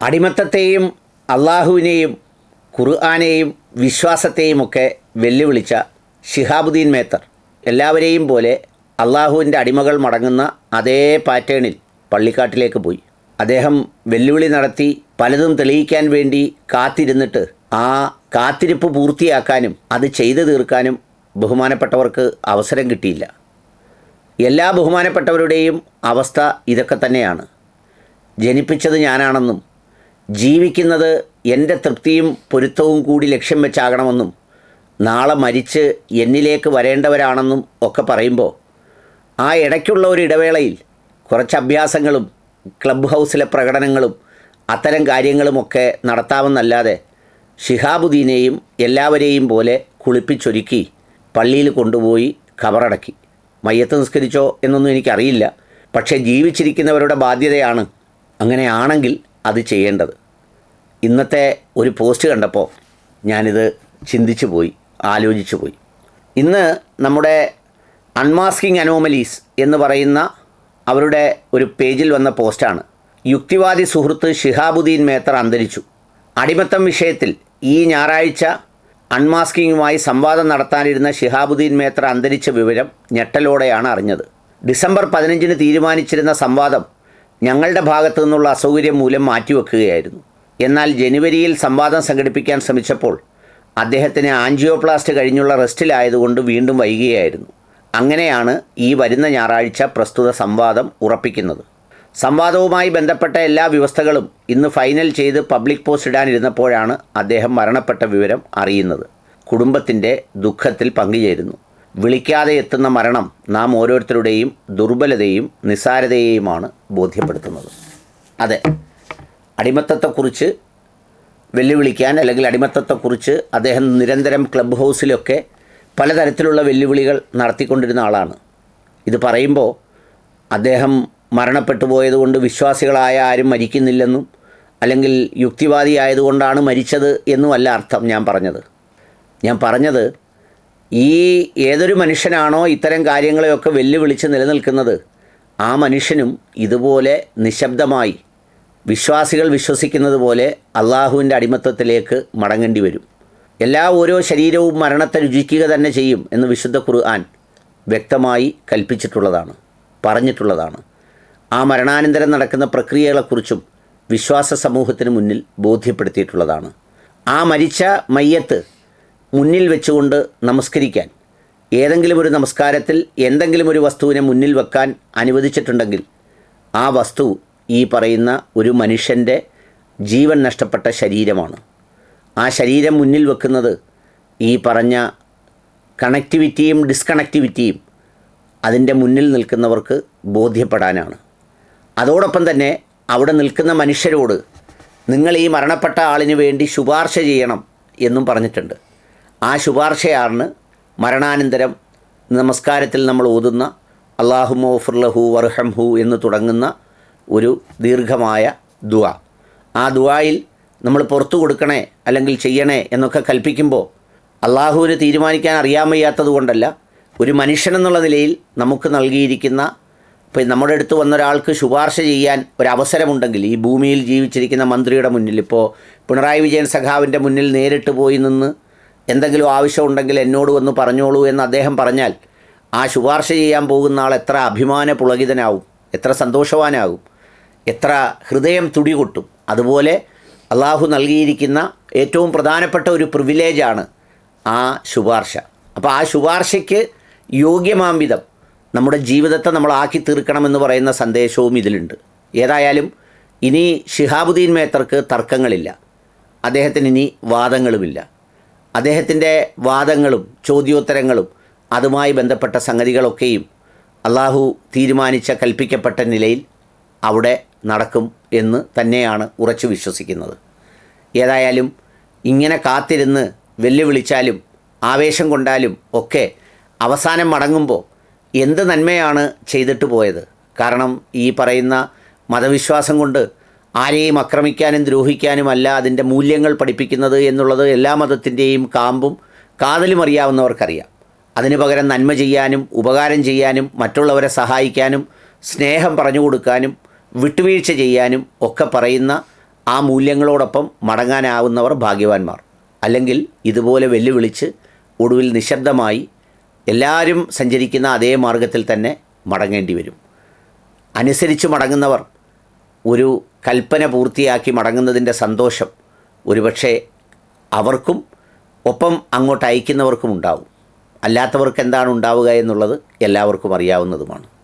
അടിമത്തത്തെയും അള്ളാഹുവിനെയും ഖുർആാനെയും വിശ്വാസത്തെയുമൊക്കെ വെല്ലുവിളിച്ച ഷിഹാബുദ്ദീൻ മേത്തർ. എല്ലാവരെയും പോലെ അള്ളാഹുവിന്റെ അടിമകൾ മടങ്ങുന്ന അതേ പാറ്റേണിൽ പള്ളിക്കാട്ടിലേക്ക് പോയി. അദ്ദേഹം വെല്ലുവിളി നടത്തി പലതും തെളിയിക്കാൻ വേണ്ടി കാത്തിരുന്നിട്ട് ആ കാത്തിരിപ്പ് പൂർത്തിയാക്കാനും അത് ചെയ്തു തീർക്കാനും ബഹുമാനപ്പെട്ടവർക്ക് അവസരം കിട്ടിയില്ല. എല്ലാ ബഹുമാനപ്പെട്ടവരുടെയും അവസ്ഥ ഇതൊക്കെ തന്നെയാണ്. ജനിപ്പിച്ചത് ഞാനാണെന്നും ജീവിക്കുന്നത് എന്റെ തൃപ്തിയും പൊരുത്തവും കൂടി ലക്ഷ്യം വെച്ചാകണമെന്നും നാളെ മരിച്ച് എന്നിലേക്ക് വരേണ്ടവരാണെന്നും ഒക്കെ പറയുമ്പോൾ ആ ഇടയ്ക്കുള്ള ഒരു ഇടവേളയിൽ കുറച്ച് അഭ്യാസങ്ങളും ക്ലബ് ഹൗസിലെ പ്രകടനങ്ങളും അത്തരം കാര്യങ്ങളുമൊക്കെ നടത്താമെന്നല്ലാതെ ഷിഹാബുദ്ദീനെയും എല്ലാവരെയും പോലെ കുളിപ്പിച്ചൊരുക്കി പള്ളിയിൽ കൊണ്ടുപോയി ഖബറടക്കി മയ്യത്ത് നിസ്കരിച്ചോ എന്നൊന്നും എനിക്കറിയില്ല. പക്ഷേ ജീവിച്ചിരിക്കുന്നവരുടെ ബാധ്യതയാണ് അങ്ങനെയാണെങ്കിൽ അത് ചെയ്യേണ്ടത്. ഇന്നത്തെ ഒരു പോസ്റ്റ് കണ്ടപ്പോൾ ഞാനിത് ചിന്തിച്ചു പോയി ആലോചിച്ചു പോയി. ഇന്ന് നമ്മുടെ അൺമാസ്കിംഗ് അനോമലീസ് എന്ന് പറയുന്ന അവരുടെ ഒരു പേജിൽ വന്ന പോസ്റ്റാണ്. യുക്തിവാദി സുഹൃത്ത് ഷിഹാബുദ്ദീൻ മേത്തർ അന്തരിച്ചു. അടിമത്തം വിഷയത്തിൽ ഈ ഞായറാഴ്ച അൺമാസ്കിങ്ങുമായി സംവാദം നടത്താനിരുന്ന ഷിഹാബുദ്ദീൻ മേത്തർ അന്തരിച്ച വിവരം ഞെട്ടലോടെയാണ് അറിഞ്ഞത്. ഡിസംബർ പതിനഞ്ചിന് തീരുമാനിച്ചിരുന്ന സംവാദം ഞങ്ങളുടെ ഭാഗത്തു നിന്നുള്ള അസൗകര്യം മൂലം മാറ്റിവെക്കുകയായിരുന്നു. എന്നാൽ ജനുവരിയിൽ സംവാദം സംഘടിപ്പിക്കാൻ ശ്രമിച്ചപ്പോൾ അദ്ദേഹത്തിന് ആൻജിയോപ്ലാസ്റ്റ് കഴിഞ്ഞുള്ള റെസ്റ്റിലായതുകൊണ്ട് വീണ്ടും വൈകുകയായിരുന്നു അങ്ങനെയാണ് ഈ വരുന്ന ഞായറാഴ്ച പ്രസ്തുത സംവാദം ഉറപ്പിക്കുന്നത്. സംവാദവുമായി ബന്ധപ്പെട്ട എല്ലാ വ്യവസ്ഥകളും ഇന്ന് ഫൈനൽ ചെയ്ത് പബ്ലിക് പോസ്റ്റ് ഇടാനിരുന്നപ്പോഴാണ് അദ്ദേഹം മരണപ്പെട്ട വിവരം അറിയുന്നത്. കുടുംബത്തിന്റെ ദുഃഖത്തിൽ പങ്കുചേരുന്നു. വിളിക്കാതെ എത്തുന്ന മരണം നാം ഓരോരുത്തരുടെയും ദുർബലതയും നിസ്സാരതയെയുമാണ് ബോധ്യപ്പെടുത്തുന്നത്. അതെ. അടിമത്തത്തെക്കുറിച്ച് വെല്ലുവിളിക്കാൻ അല്ലെങ്കിൽ അടിമത്തത്തെക്കുറിച്ച് അദ്ദേഹം നിരന്തരം ക്ലബ് ഹൗസിലൊക്കെ പലതരത്തിലുള്ള വെല്ലുവിളികൾ നടത്തിക്കൊണ്ടിരുന്ന ആളാണ്. ഇത് പറയുമ്പോൾ അദ്ദേഹം മരണപ്പെട്ടു പോയതുകൊണ്ട് വിശ്വാസികളായ ആരും മരിക്കുന്നില്ലെന്നും അല്ലെങ്കിൽ യുക്തിവാദി ആയതുകൊണ്ടാണ് മരിച്ചത് എന്നുമല്ല അർത്ഥം ഞാൻ പറഞ്ഞത്. ഞാൻ പറഞ്ഞത് ഈ ഏതൊരു മനുഷ്യനാണോ ഇത്തരം കാര്യങ്ങളെയൊക്കെ വെല്ലുവിളിച്ച് നിലനിൽക്കുന്നത് ആ മനുഷ്യനും ഇതുപോലെ നിശബ്ദമായി വിശ്വാസികൾ വിശ്വസിക്കുന്നത് പോലെ അള്ളാഹുവിന്റെ അടിമത്തത്തിലേക്ക് മടങ്ങേണ്ടി വരും. എല്ലാ ഓരോ ശരീരവും മരണത്തെ രുചിക്കുക തന്നെ ചെയ്യും എന്ന് വിശുദ്ധ ഖുർആൻ വ്യക്തമായി കൽപ്പിച്ചിട്ടുള്ളതാണ് പറഞ്ഞിട്ടുള്ളതാണ്. ആ മരണാനന്തരം നടക്കുന്ന പ്രക്രിയകളെക്കുറിച്ചും വിശ്വാസ സമൂഹത്തിന് മുന്നിൽ ബോധ്യപ്പെടുത്തിയിട്ടുള്ളതാണ്. ആ മരിച്ച മയ്യത്ത് മുന്നിൽ വെച്ചുകൊണ്ട് നമസ്കരിക്കാൻ ഏതെങ്കിലും ഒരു നമസ്കാരത്തിൽ എന്തെങ്കിലും ഒരു വസ്തുവിനെ മുന്നിൽ വെക്കാൻ അനുവദിച്ചിട്ടുണ്ടെങ്കിൽ ആ വസ്തു ഈ പറയുന്ന ഒരു മനുഷ്യന്റെ ജീവൻ നഷ്ടപ്പെട്ട ശരീരമാണ്. ആ ശരീരം മുന്നിൽ വെക്കുന്നത് ഈ പറഞ്ഞ കണക്ടിവിറ്റിയും ഡിസ്കണക്ടിവിറ്റിയും അതിന്റെ മുന്നിൽ നിൽക്കുന്നവർക്ക് ബോധ്യപ്പെടാനാണ്. അതോടൊപ്പം തന്നെ അവിടെ നിൽക്കുന്ന മനുഷ്യരോട് നിങ്ങൾ ഈ മരണപ്പെട്ട ആളിന് വേണ്ടി ശുപാർശ ചെയ്യണം എന്നും പറഞ്ഞിട്ടുണ്ട്. ആ ശുപാർശയാണ് മരണാനന്തരം നമസ്കാരത്തിൽ നമ്മൾ ഓതുന്ന അള്ളാഹു മോഫുർലഹു വർഹംഹു എന്ന് തുടങ്ങുന്ന ഒരു ദീർഘമായ ദുവ ആ ദുവായിൽ നമ്മൾ പുറത്തു കൊടുക്കണേ അല്ലെങ്കിൽ ചെയ്യണേ എന്നൊക്കെ കൽപ്പിക്കുമ്പോൾ അള്ളാഹുവിന് തീരുമാനിക്കാൻ അറിയാൻ വയ്യാത്തത് കൊണ്ടല്ല ഒരു മനുഷ്യനെന്നുള്ള നിലയിൽ നമുക്ക് നൽകിയിരിക്കുന്ന ഇപ്പം നമ്മുടെ അടുത്ത് വന്ന ഒരാൾക്ക് ശുപാർശ ചെയ്യാൻ ഒരവസരമുണ്ടെങ്കിൽ ഈ ഭൂമിയിൽ ജീവിച്ചിരിക്കുന്ന മന്ത്രിയുടെ മുന്നിൽ ഇപ്പോൾ പിണറായി വിജയൻ സഖാവിന്റെ മുന്നിൽ നേരിട്ട് പോയി നിന്ന് എന്തെങ്കിലും ആവശ്യമുണ്ടെങ്കിൽ എന്നോട് വന്ന് പറഞ്ഞോളൂ എന്ന് അദ്ദേഹം പറഞ്ഞാൽ ആ ശുപാർശ ചെയ്യാൻ പോകുന്ന ആൾ എത്ര അഭിമാന പുളകിതനാവും എത്ര സന്തോഷവാനാകും എത്ര ഹൃദയം തുടികൊട്ടും. അതുപോലെ അള്ളാഹു നൽകിയിരിക്കുന്ന ഏറ്റവും പ്രധാനപ്പെട്ട ഒരു പ്രിവിലേജാണ് ആ ശുപാർശ. അപ്പോൾ ആ ശുപാർശയ്ക്ക് യോഗ്യമാം വിധം നമ്മുടെ ജീവിതത്തെ നമ്മൾ ആക്കി തീർക്കണമെന്ന് പറയുന്ന സന്ദേശവും ഇതിലുണ്ട്. ഏതായാലും ഇനി ഷിഹാബുദ്ദീൻ മേത്തർക്ക് തർക്കങ്ങളില്ല. അദ്ദേഹത്തിന് ഇനി വാദങ്ങളുമില്ല. അദ്ദേഹത്തിന്റെ വാദങ്ങളും ചോദ്യോത്തരങ്ങളും അതുമായി ബന്ധപ്പെട്ട സംഗതികളൊക്കെയും അള്ളാഹു തീരുമാനിച്ച കൽപ്പിക്കപ്പെട്ട നിലയിൽ അവിടെ നടക്കും എന്ന് തന്നെയാണ് ഉറച്ചു വിശ്വസിക്കുന്നത്. ഏതായാലും ഇങ്ങനെ കാത്തിരുന്ന് വെല്ലുവിളിച്ചാലും ആവേശം കൊണ്ടാലും ഒക്കെ അവസാനം മടങ്ങുമ്പോൾ എന്ത് നന്മയാണ് ചെയ്തിട്ട് പോയത്? കാരണം ഈ പറയുന്ന മതവിശ്വാസം കൊണ്ട് ആരെയും ആക്രമിക്കാനും ദ്രോഹിക്കാനുമല്ല അതിന്റെ മൂല്യങ്ങൾ പഠിപ്പിക്കുന്നത് എന്നുള്ളത് എല്ലാ മതത്തിന്റെയും കാമ്പും കാതലും അറിയാവുന്നവർക്കറിയാം. അതിനു പകരം നന്മ ചെയ്യാനും ഉപകാരം ചെയ്യാനും മറ്റുള്ളവരെ സഹായിക്കാനും സ്നേഹം പറഞ്ഞു കൊടുക്കാനും വിട്ടുവീഴ്ച ചെയ്യാനും ഒക്കെ പറയുന്ന ആ മൂല്യങ്ങളോടൊപ്പം മടങ്ങാനാവുന്നവർ ഭാഗ്യവാന്മാർ. അല്ലെങ്കിൽ ഇതുപോലെ വെല്ലുവിളിച്ച് ഒടുവിൽ നിശബ്ദമായി എല്ലാവരും സഞ്ചരിക്കുന്ന അതേ മാർഗത്തിൽ തന്നെ മടങ്ങേണ്ടി വരും. അനുസരിച്ച് മടങ്ങുന്നവർ ഒരു കൽപ്പന പൂർത്തിയാക്കി മടങ്ങുന്നതിന്റെ സന്തോഷം ഒരുപക്ഷെ അവർക്കും ഒപ്പം അങ്ങോട്ട് അയക്കുന്നവർക്കും ഉണ്ടാവും. അല്ലാത്തവർക്ക് എന്താണ് ഉണ്ടാവുക എന്നുള്ളത് എല്ലാവർക്കും അറിയാവുന്നതുമാണ്.